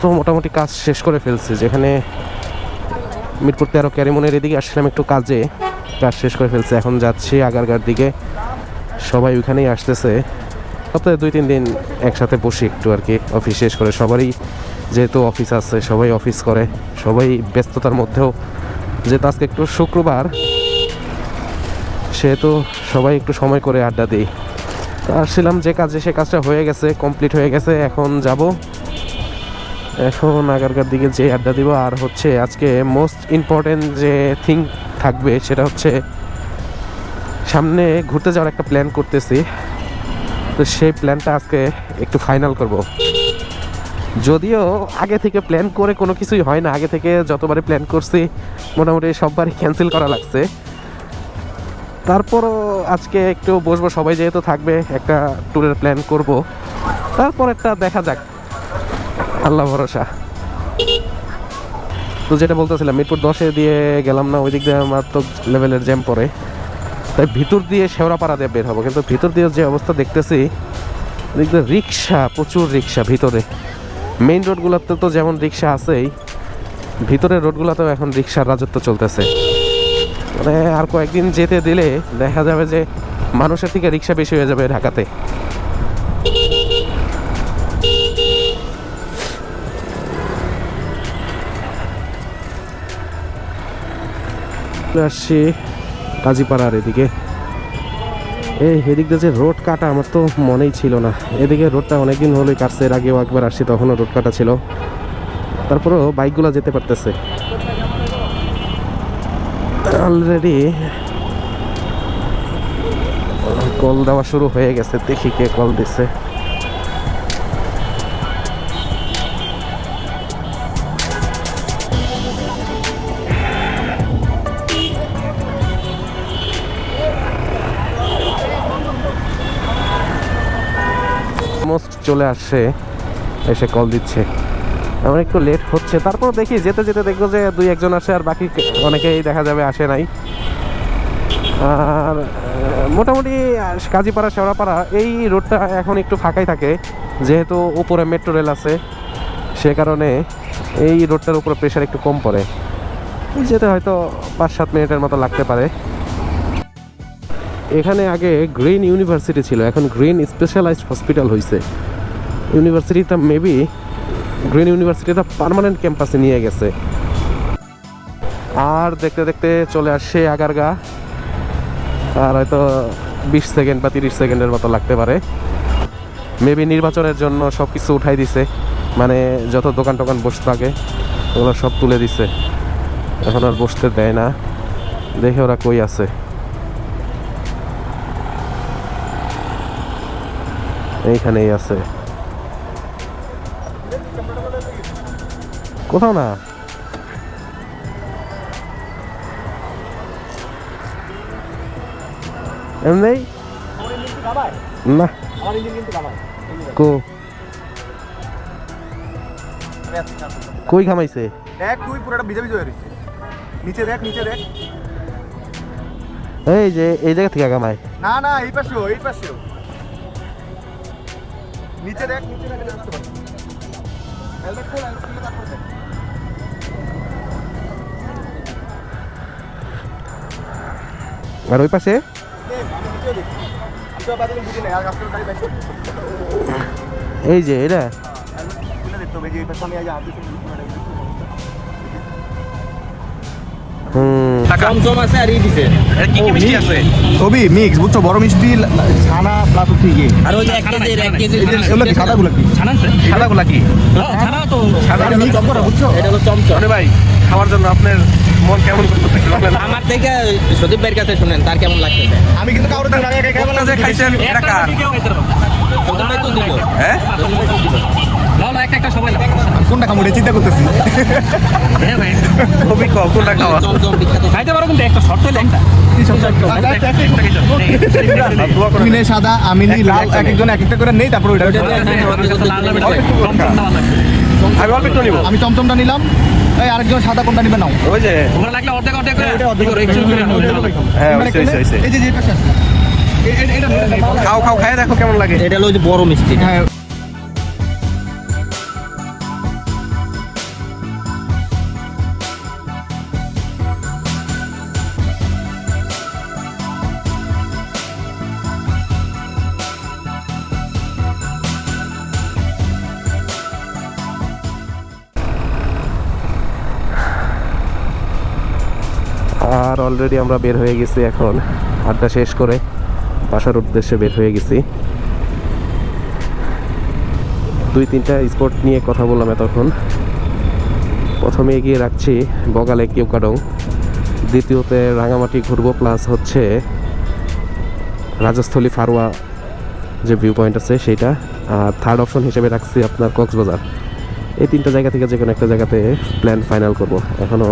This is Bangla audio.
সমস্ত মোটামুটি কাজ শেষ করে ফেলছে। যেখানে মিরপুর তেরো ক্যারিমনের এদিকে আসছিলাম একটু কাজে, কাজ শেষ করে ফেলছে। এখন যাচ্ছি আগারগার দিকে। সবাই ওইখানেই আসতেছে। সপ্তাহে দুই, তিন দিন একসাথে বসি একটু আর কি অফিস শেষ করে। সবারই যেহেতু অফিস আছে, সবাই অফিস করে। সবাই ব্যস্ততার মধ্যেও যেহেতু আজকে একটু শুক্রবার, সেহেতু সবাই একটু সময় করে আড্ডা দিই। আসছিলাম যে কাজে, সে কাজটা হয়ে গেছে কমপ্লিট হয়ে গেছে। এখন যাব এখন আগারগার দিকে যে আড্ডা দিব, আর হচ্ছে আজকে মোস্ট ইম্পর্টেন্ট যে থিং থাকবে সেটা হচ্ছে সামনে ঘুরতে যাওয়ার একটা প্ল্যান করতেছি। তো সেই প্ল্যানটা আজকে একটু ফাইনাল করব। যদিও আগে থেকে প্ল্যান করে কোনো কিছুই হয় না, আগে থেকে যতবারই প্ল্যান করছি, মোটামুটি সববারই ক্যান্সেল করা লাগছে। তারপরও আজকে একটু বসবো, সবাই যেহেতু থাকবে, একটা ট্যুরের প্ল্যান করব। তারপর একটা দেখা যাক। আল্লাহ ভরসা। তো যেটা বলতেছিলাম, মিরপুর দশে দিয়ে গেলাম না ওই দিক দিয়ে মারাত্মক লেভেলের জ্যাম পড়ে। তাই ভিতর দিয়ে শেওড়াপাড়া দিয়ে বের হব, কিন্তু ভিতর দিয়ে যে অবস্থা দেখতেছি ওদিক রিক্সা, প্রচুর রিক্সা ভিতরে। মেইন রোডগুলোতে তো যেমন রিক্সা আছেই ভিতরের রোডগুলোতেও এখন রিক্সার রাজত্ব চলতেছে। মানে আর কয়েকদিন যেতে দিলে দেখা যাবে যে মানুষের থেকে রিক্সা বেশি হয়ে যাবে ঢাকাতে। আসছি কাজীপাড়ার এদিকে। এই এদিক দিয়ে যে রোড কাটা আমার তো মনেই ছিল না। এদিকে রোডটা অনেকদিন হলোই কাটছে, এর আগেও একবার আসছি, তখনও রোড কাটা ছিল। তারপরেও বাইকগুলো যেতে পারতেছে। অলরেডি কল দেওয়া শুরু হয়ে গেছে, দেখি কে কল দিচ্ছে অলমোস্ট চলে আসছে, এসে কল দিচ্ছে। আমার একটু লেট হচ্ছে, তারপর দেখি যেতে যেতে দেখব যে দুই একজন আসে আর বাকি অনেকেই দেখা যাবে আসে নাই। আর মোটামুটি কাজীপাড়া, শেওড়াপাড়া, এই রোডটা এখন একটু ফাঁকাই থাকে, যেহেতু উপরে মেট্রো রেল আছে, সে কারণে এই রোডটার উপরে প্রেশার একটু কম পড়ে। যেতে হয়তো পাঁচ সাত মিনিটের মতো লাগতে পারে। এখানে আগে গ্রিন ইউনিভার্সিটি ছিল, এখন গ্রিন স্পেশালাইজড হসপিটাল হয়েছে ইউনিভার্সিটিটা মেবি গ্রিন ইউনিভার্সিটিটা পার্মানেন্ট ক্যাম্পাসে নিয়ে গেছে। আর দেখতে দেখতে চলে আসছে আগারগা। আর হয়তো বিশ সেকেন্ড বা তিরিশ সেকেন্ডের মতো লাগতে পারে। মেবি নির্বাচনের জন্য সব কিছু উঠাই দিছে। মানে যত দোকান টোকান বসতো আগে ওগুলো সব তুলে দিছে। এখন আর বসতে দেয় না। দেখে ওরা কই আছে। এইখানেই আছে। কোথাও না? এমনি না। কো? কই খামাইছে দেখ তুই পুরোটা ভিজে ভিজে রয়েছে। নিচে দেখ নিচে দেখ। এই যে এই জায়গা থেকে কামাই না না এই পাশেও এই পাশেও। নিচে দেখ নিচে দেখ এটা বুঝতে হেলমেট খোল হেলমেট খুলে তারপর দেখ। আর ওই পাশে? এই যে এটা? হেলমেট দিচ্ছি আছে আর ই দিছে। কবি মিক্স। বুঝছ? বড় মিষ্টি ছানা প্লাস হচ্ছে ইয়ে। আর ওই যে এক কেজি এক কেজি এগুলো কি সাদাগুলো কি ছানানছে সাদাগুলো কি ছানা তো সাদা মিক্স করা বুঝছ? এটা হলো চমচম ভাই খাওয়ার জন্য আপনার মন কেমন করতেছে? আমার থেকে সদীপ ভাইয়ের কাছে শুনেন তার কেমন লাগছে? আমি কিন্তু কাউরে দেখ খাই বললাম। যে খাইছেন এটা কার? সদীপ ভাই তো দিল। হ্যাঁ সদীপ ভাই তো দিল লাও একটা একটা সবাই লাও কোনটা খামুড়ে চিন্তা করতেছি হ্যাঁ খুবই কোনটা খাওয়া খাইতে পারো কিন্তু একটা শর্ট একটা তুমি নে সাদা আমি নি লাল এক একজন এক একটা করে নেই তারপর ওইটা আমি অল্প একটু নিব আমি চমচমটা নিলাম এই আরেকজন সাদা কোনটা নিবে নাও ওই যে ওগুলো লাগলে অর্ধেক অর্ধেক করে অর্ধেক করে। হ্যাঁ। এই যে যে পাশে আছে। খাও খাও খাই দেখো কেমন লাগে এটা হলো ওই যে বড় মিষ্টি হ্যাঁ অলরেডি আমরা বের হয়ে গেছি এখন। আড্ডা শেষ করে বাসার উদ্দেশ্যে বের হয়ে গেছি। দুই তিনটা স্পট নিয়ে কথা বললাম এতক্ষণ। প্রথমে এগিয়ে রাখছি বগালে কিউকাডং দ্বিতীয়তে রাঙামাটি ঘুরবো প্লাস হচ্ছে রাজস্থলী ফারুয়া যে ভিউ পয়েন্ট আছে সেইটা আর থার্ড অপশন হিসেবে রাখছি আপনার কক্সবাজার। এই তিনটা জায়গা থেকে যে কোনো একটা জায়গাতে প্ল্যান ফাইনাল করব। এখনও